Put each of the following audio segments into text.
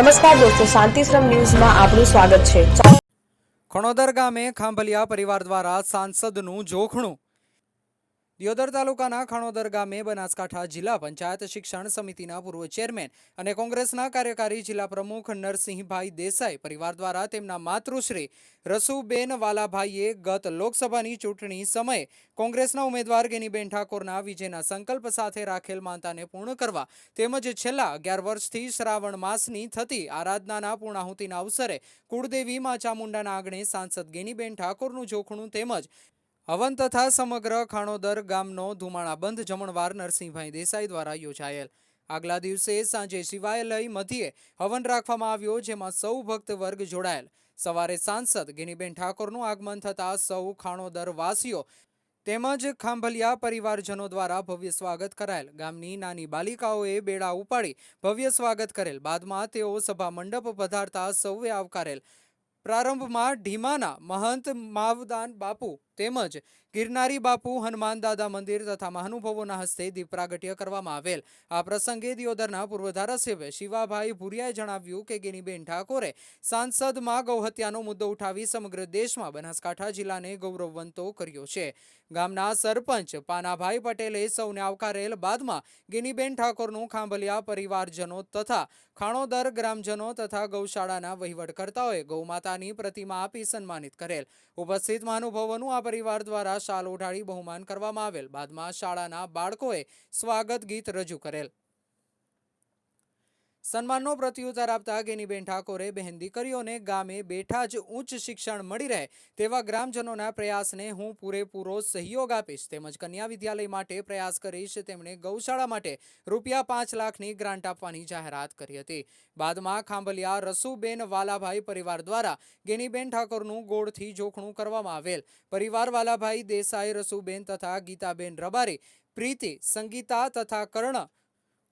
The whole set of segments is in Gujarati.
નમસ્કાર દોસ્તો શાંતિશ્રમ ન્યૂઝમાં આપનું સ્વાગત છે. ખણોદર ગામે ખાંભલિયા પરિવાર દ્વારા સાંસદનું જોખણું દિયોદર તાલુકાના ખણોદર ગામે બનાસકાંઠા જિલ્લા પંચાયત શિક્ષણ સમિતિના પૂર્વ ચેરમેન અને કોંગ્રેસના કાર્યકારી જિલ્લા પ્રમુખ નરસિંહભાઈ દેસાઈ પરિવાર દ્વારા તેમના માતૃશ્રી રસુબેન વાલાભાઈએ ગત લોકસભાની ચૂંટણી સમયે કોંગ્રેસના ઉમેદવાર ગેનીબેન ઠાકોરના વિજયના સંકલ્પ સાથે રાખેલ માનતાને પૂર્ણ કરવા તેમજ છેલ્લા અગિયાર વર્ષથી શ્રાવણ માસની થતી આરાધનાના પૂર્ણાહુતિના અવસરે કુળદેવી મા ચામુંડાના આંગણે સાંસદ ગેનીબેન ઠાકોરનું જોખણું તેમજ હવન તથા સમગ્ર ખાણોદર ગામનો ધુમાડાબંધ જમણવાર નરસિંહભાઈ દેસાઈ દ્વારા યોજાયેલ. આગલા દિવસે સાંજે શિવાલય મધ્યે હવન રાખવામાં આવ્યો, જેમાં સૌ ભક્ત વર્ગ જોડાયેલ. સવારે સાંસદ ગિનીબેન ઠાકોરનું આગમન થતા સૌ ખાણોદર વાસીઓ તેમજ ખાંભલિયા પરિવારજનો દ્વારા ભવ્ય સ્વાગત કરાયેલ. ગામની નાની બાલિકાઓએ બેડા ઉપાડી ભવ્ય સ્વાગત કરેલ. બાદમાં તેઓ સભા મંડપ પધારતા સૌએ આવકારેલ. પ્રારંભમાં ઢીમાના મહંત માવદાન બાપુ તેમજ ગિરનારી બાપુ, હનુમાન દાદા મંદિર તથા મહાનુભાવોના હસ્તે દીપ પ્રાગટ્ય કરવામાં આવેલ. આ પ્રસંગે દિયોદરના પૂર્વ ધારાસભ્ય શિવાભાઈ ભુરિયાએ જણાવ્યું કે ગિનીબેન ઠાકોરે સાંસદમાં ગૌહત્યાનો મુદ્દો ઉઠાવી સમગ્ર દેશમાં બનાસકાંઠા જિલ્લાને ગૌરવવંતો કર્યો છે. ગામના સરપંચ પાનાભાઈ પટેલે સૌને આવકારેલ બાદમાં ગિનીબેન ઠાકોરનું ખાંભલિયા પરિવારજનો તથા ખાણોદર ગ્રામજનો તથા ગૌશાળાના વહીવટકર્તાઓએ ગૌમાતાની પ્રતિમા આપી સન્માનિત કરેલ. ઉપસ્થિત મહાનુભાવોનું આ પરિવાર દ્વારા શાલ ઓઢાડી બહુમાન કરવામાં આવેલ. બાદમાં શાળાના બાળકોએ સ્વાગત ગીત રજૂ કરેલ. સન્માનનો પ્રત્યુત્તર આપતા ગેનીબેન ઠાકોરે બહેન દીકરીઓને ગામે બેઠા જ ઉચ્ચ શિક્ષણ મળી રહે તેવા ગ્રામજનોના પ્રયાસને હું પૂરેપૂરો સહયોગ આપીશ. તેમજ કન્યા વિદ્યાલય માટે પ્રયાસ કરીશ. તેમણે ગૌશાળા માટે રૂપિયા પાંચ લાખની ગ્રાન્ટ આપવાની જાહેરાત કરી હતી. બાદમાં ખાંભલિયા રસુબેન વાલાભાઈ પરિવાર દ્વારા ગેનીબેન ઠાકોરનું ગોળથી જોખણું કરવામાં આવેલ. પરિવાર વાલાભાઈ દેસાઈ, રસુબેન તથા ગીતાબેન રબારી, પ્રીતિ, સંગીતા તથા કર્ણ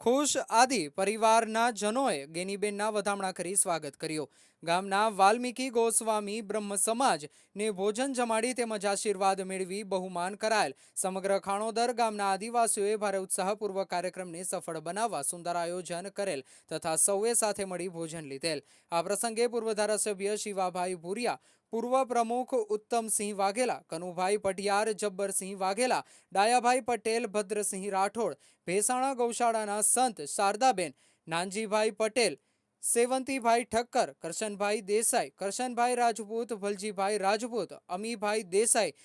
ખુશ આદિ પરિવારના જનોએ ગેનીબેનના વધામણા કરી સ્વાગત કર્યું. ગામના વાલ્મીકી ગોસ્વામી બ્રહ્મ સમાજ ને ભોજન જમાડી તેમજ આશીર્વાદ મેળવી બહુમાન કરાયેલ. સમગ્ર ખાણોદર ગામના આદિવાસીઓએ ભારે ઉત્સાહપૂર્વક કાર્યક્રમને સફળ બનાવવા સુંદર આયોજન કરેલ તથા સૌએ સાથે મળી ભોજન લીધેલ. આ પ્રસંગે પૂર્વ ધારાસભ્ય શિવાભાઈ ભુરિયા પૂર્વ પ્રમુખ ઉત્તમસિંહ વાઘેલા, કનુભાઈ પટિયાર, જબ્બરસિંહ વાઘેલા, ડાયાભાઈ પટેલ, ભદ્રસિંહ રાઠોડ, ભેસાણા ગૌશાળાના સંત શારદાબેન, નાનજીભાઈ પટેલ, સેવંતીભાઈ ઠક્કર, કરશનભાઈ દેસાઈ, કરશનભાઈ રાજપૂત, ભલજીભાઈ રાજપૂત, અમીભાઈ દેસાઈ,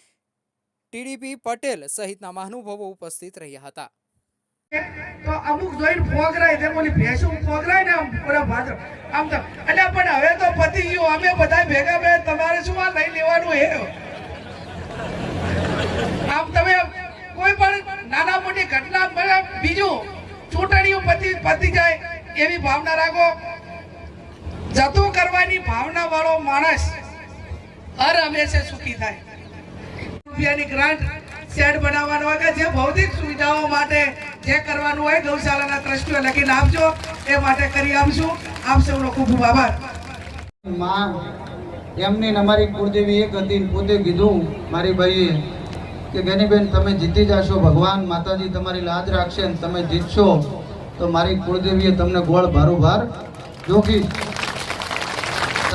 ટીડીપી પટેલ સહિતના મહાનુભાવો ઉપસ્થિત રહ્યા હતા. તો અમુક જોઈને ફોગરાય, તેમ ઓલી ભેંસો ફોગરાય ને આમ પૂરા ભાદર. આમ તો એટલે પણ હવે તો પતી ગયું, અમે બધા ભેગા બે તમારે શું આ લઈ લેવાનું હે? આમ તમે કોઈ પણ નાના મોટી ઘટના બીજું ચૂંટણીઓ પતિ, પતી જાય એવી ભાવના રાખો. જતું કરવાની ભાવના વાળો માણસ હર હંમેશા સુખી થાય. રૂપિયાની ગ્રાન્ટ શેડ બનાવવાનો કે જે ભૌતિક સુવિધાઓ માટે જે કરવાનું હોય ગૌશાળાના ટ્રસ્ટીઓ લખીને આપજો. એ માટે કરી આપશું આપ સૌનો ખૂબ ખૂબ આભાર. માં, એમની અમારી કુળદેવી એક હતી પોતે કીધું મારી ભાઈએ કે, ગેનીબેન, તમે જીતી જશો. ભગવાન માતાજી તમારી લાજ રાખશે ને તમે જીતશો. તો મારી કુળદેવીએ તમને ગોળ ભારોભાર જોખી